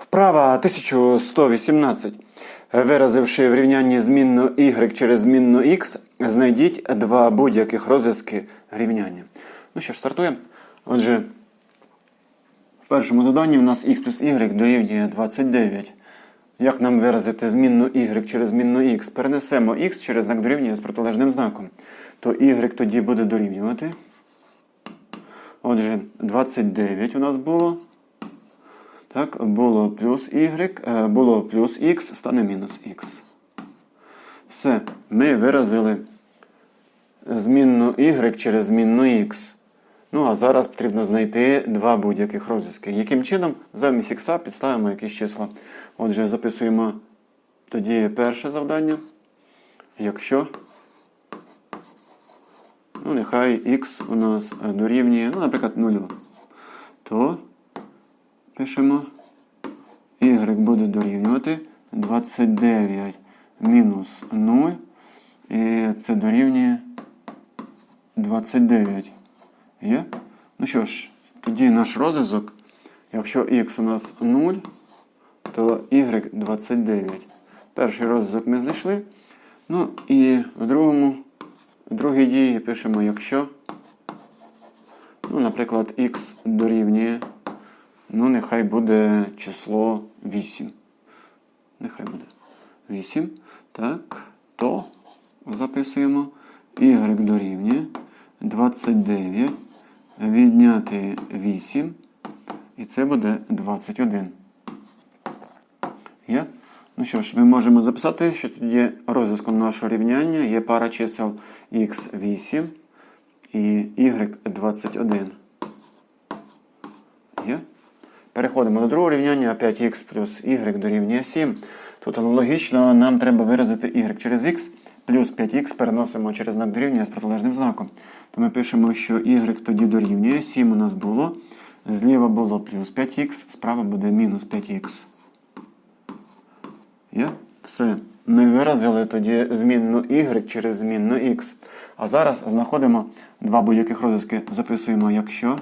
Вправа 1118. Виразивши в рівнянні змінну y через змінну x, знайдіть два будь-яких розв'язки рівняння. Ну що ж, стартуємо. Отже, в першому заданні у нас x плюс y дорівнює 29. Як нам виразити змінну y через змінну x? Перенесемо x через знак дорівнює з протилежним знаком. То y тоді буде дорівнювати. Отже, 29 у нас було. Так, було плюс y, е, було плюс x, стане мінус x. Все, ми виразили змінну y через змінну x. Ну, а зараз потрібно знайти два будь-яких розв'язки. Яким чином замість x підставимо якісь числа. Отже, записуємо тоді перше завдання. Якщо, ну, нехай x у нас дорівнює, ну, наприклад, 0, то пишемо y буде дорівнювати 29 мінус 0. І це дорівнює 29. Є? Ну що ж, тоді наш розв'язок, якщо x у нас 0, то y 29. Перший розв'язок ми знайшли. Ну і в другому, в другій дії пишемо, якщо, ну, наприклад, x дорівнює, ну, нехай буде число 8. Нехай буде 8. Так, то записуємо y дорівнює 29 відняти 8. І це буде 21. Є? Ну що ж, ми можемо записати, що тоді розв'язком нашого рівняння є пара чисел x8 і y21. Є? Переходимо до другого рівняння, 5х плюс y дорівнює 7. Тут аналогічно нам треба виразити y через x, плюс 5х переносимо через знак дорівнює з протилежним знаком. То ми пишемо, що y тоді дорівнює 7 у нас було. Зліва було плюс 5х, справа буде мінус 5х. Є? Все. Ми виразили тоді змінну y через змінну x. А зараз знаходимо два будь-яких розв'язки. Записуємо, якщо.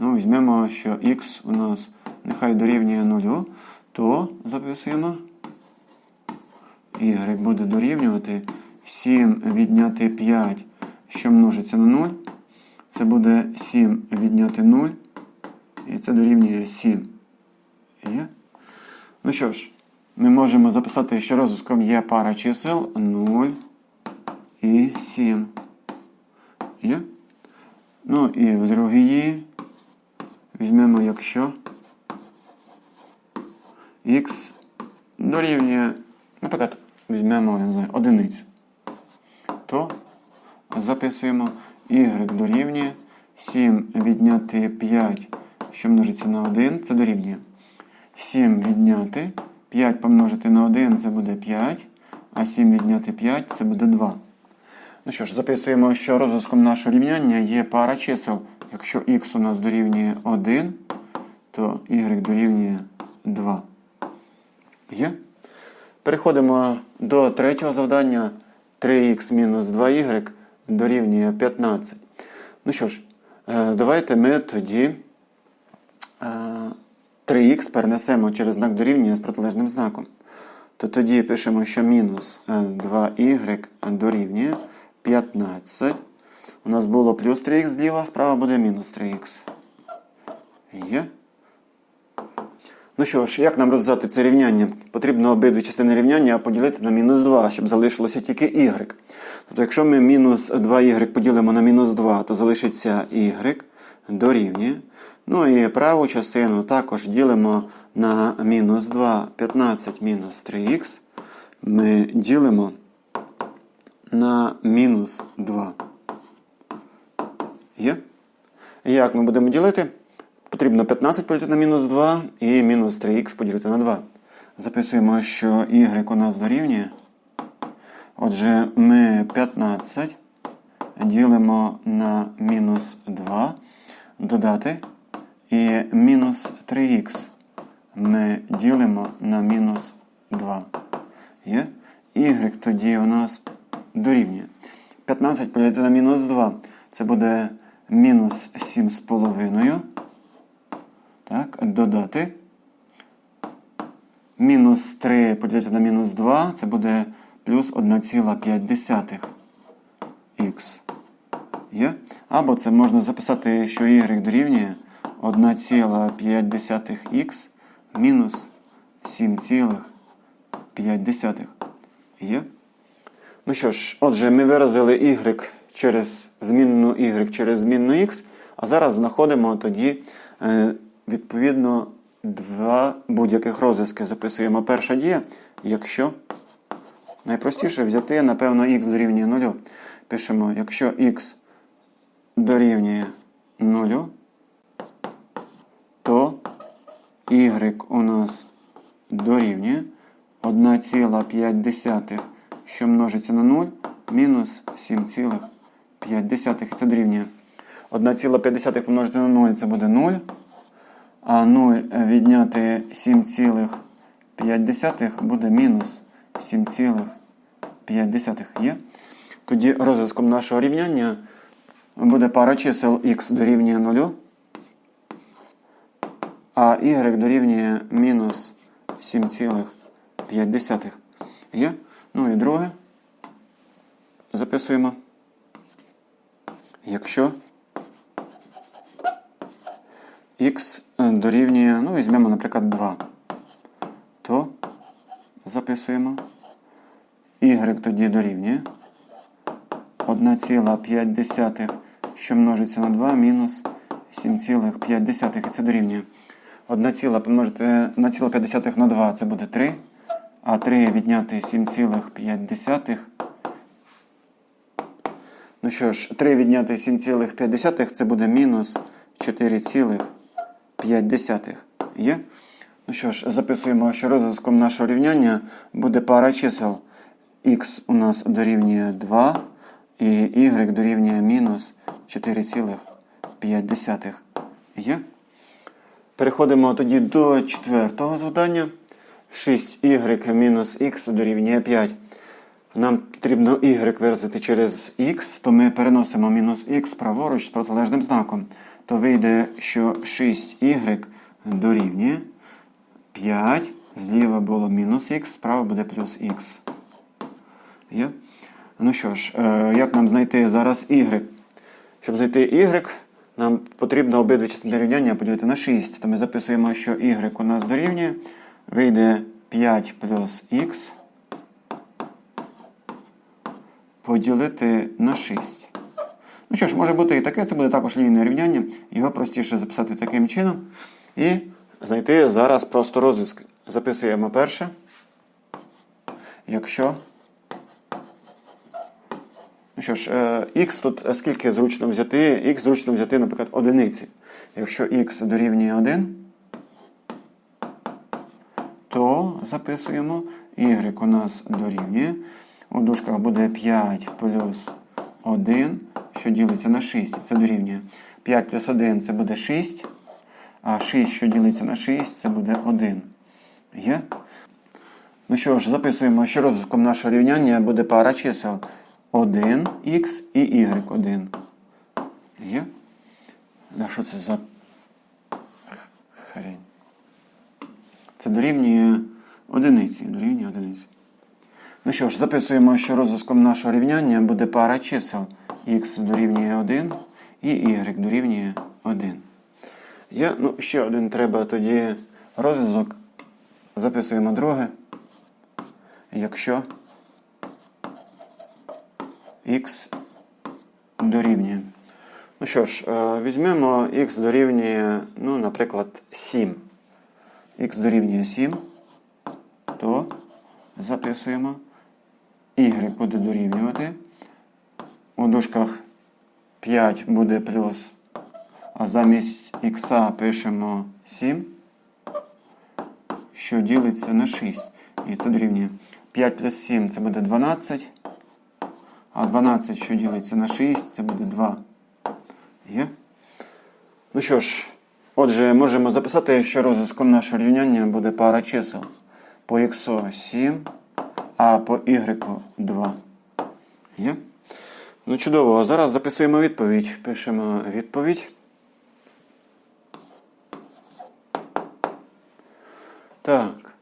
Ну, візьмемо, що x у нас нехай дорівнює 0, то записуємо. Y буде дорівнювати 7 відняти 5, що множиться на 0. Це буде 7 відняти 0. І це дорівнює 7. Є? Ну що ж, ми можемо записати, що розв'язком є пара чисел 0 і 7. Є? Ну і в другій візьмемо, якщо x дорівнює, наприклад, візьмемо я не знаю, одиницю, то записуємо y дорівнює 7 відняти 5, що множиться на 1, це дорівнює. 7 відняти 5 помножити на 1 це буде 5, а 7 відняти 5 це буде 2. Ну що ж, записуємо, що розв'язком нашого рівняння є пара чисел. Якщо х у нас дорівнює 1, то y дорівнює 2. Є? Переходимо до третього завдання. 3х мінус 2y дорівнює 15. Ну що ж, е, давайте ми тоді. е, 3х перенесемо через знак дорівнює з протилежним знаком. То тоді пишемо, що мінус 2y дорівнює 15. У нас було плюс 3х зліва, справа буде мінус 3х. Є. Ну що ж, як нам розв'язати це рівняння? Потрібно обидві частини рівняння поділити на мінус 2, щоб залишилося тільки y. Тобто, якщо ми мінус 2y поділимо на мінус 2, то залишиться y дорівнює. Ну і праву частину також ділимо на мінус 2, 15 мінус 3х. Ми ділимо на мінус 2. Є? Як ми будемо ділити? Потрібно 15 поділити на мінус 2 і мінус 3х поділити на 2. Записуємо, що y у нас дорівнює. Отже, ми 15 ділимо на мінус 2, додати. І мінус 3х ми ділимо на мінус 2. Є? Y тоді у нас дорівнює. 15 поділити на мінус 2. Це буде мінус 7,5. Так, додати. Мінус 3 поділити на мінус 2, це буде плюс 1,5 х. Є? Або це можна записати, що y дорівнює 1,5х мінус 7,5. Є? Ну що ж, отже, ми виразили y через змінну y через змінну x, а зараз знаходимо тоді, е, відповідно, два будь-яких розв'язки записуємо. Перша дія, якщо найпростіше взяти, напевно, x дорівнює 0. Пишемо, якщо x дорівнює 0, то y у нас дорівнює 1,5, що множиться на 0, мінус 7,5. І це дорівнює 1,5 помножити на 0 це буде 0. А 0 відняти 7,5 буде мінус 7,5 є. Тоді розв'язком нашого рівняння буде пара чисел х дорівнює 0, а y дорівнює мінус 7,5 є. Ну і друге. Записуємо. Якщо х дорівнює, ну, візьмемо, наприклад, 2, то записуємо. y тоді дорівнює 1,5, що множиться на 2, мінус 7,5. І це дорівнює. 1, помножити 1,5 на 2 це буде 3. А 3 відняти 7,5. Ну що ж, 3 відняти 7,5 це буде мінус 4,5. Є? Ну що ж, записуємо, що розв'язком нашого рівняння буде пара чисел. Х у нас дорівнює 2 і y дорівнює мінус 4,5. Є? Переходимо тоді до четвертого завдання. 6y мінус х дорівнює 5. Нам потрібно y виразити через х, то ми переносимо мінус х праворуч з протилежним знаком. То вийде, що 6y дорівнює 5. Зліва було мінус х, справа буде плюс х. Є? Ну що ж, е, як нам знайти зараз y? Щоб знайти y, нам потрібно обидві частини рівняння поділити на 6. То ми записуємо, що y у нас дорівнює. Вийде 5 плюс х поділити на 6. Ну що ж, може бути і таке, це буде також лінійне рівняння. Його простіше записати таким чином. І знайти зараз просто розв'язки. Записуємо перше. Якщо. Ну що ж, х тут е, скільки зручно взяти? Х зручно взяти, наприклад, одиниці. Якщо х дорівнює 1, то записуємо y у нас дорівнює. У дужках буде 5 плюс 1, що ділиться на 6. Це дорівнює. 5 плюс 1 це буде 6. А 6, що ділиться на 6, це буде 1. Є? Ну що ж, записуємо, що розв'язком нашого рівняння буде пара чисел 1х і y1. Є? А що це за хрень? Це дорівнює одиниці. Дорівнює одиниці. Ну що ж, записуємо, що розв'язком нашого рівняння буде пара чисел х дорівнює 1 і y дорівнює 1. Є, ну, ще один треба тоді розв'язок. Записуємо друге. Якщо х дорівнює. Ну що ж, е, візьмемо х дорівнює, ну, наприклад, 7. х дорівнює 7, то записуємо. Y буде дорівнювати. У дужках 5 буде плюс, а замість х пишемо 7, що ділиться на 6. І це дорівнює 5 плюс 7 це буде 12. А 12, що ділиться на 6, це буде 2. Є? Ну що ж, отже, можемо записати, що розв'язком нашого рівняння буде пара чисел. По х 7, а по y 2. Є? Ну, чудово. Зараз записуємо відповідь. Пишемо відповідь. Так.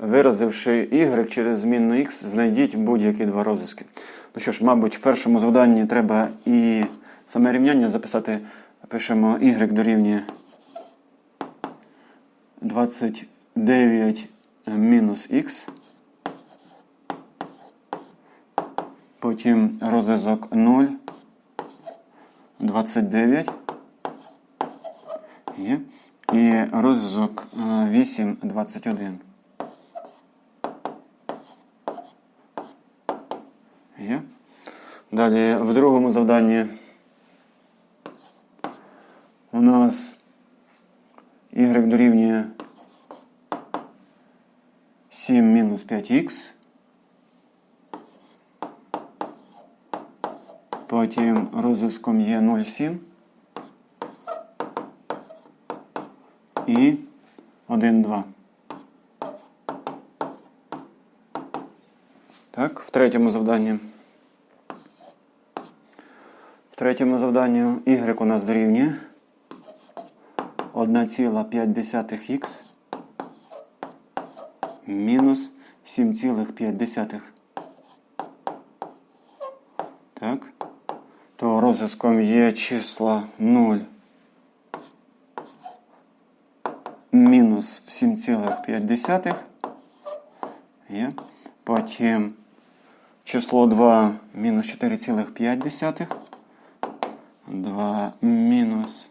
Виразивши y через змінну x, знайдіть будь-які два розв'язки. Ну що ж, мабуть, в першому завданні треба і саме рівняння записати. Пишемо y дорівнює 29 мінус х. Потім розв'язок 0. 29. Є. І розв'язок е, 8, 21. Є. Далі в другому завданні у нас y дорівнює 7 мінус 5х. Потім розв'язком є 0,7 і 1,2. Так, в третьому завданні. В третьому завданні y у нас дорівнює 1,5х мінус 7,5. Так. То розв'язком є числа 0 мінус 7,5. Є. Потім число 2 мінус 4,5. 2 мінус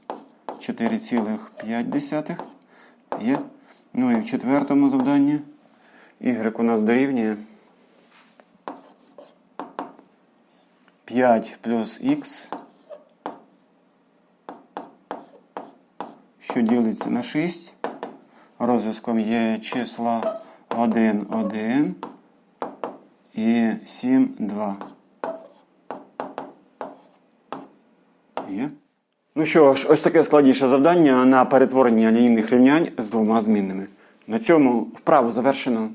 4,5 є. Ну і в четвертому завданні y у нас дорівнює 5 плюс х, що ділиться на 6. Розв'язком є числа 1, 1 і 7, 2. Є. Ну що ж, ось таке складніше завдання на перетворення лінійних рівнянь з двома змінними. На цьому вправу завершено.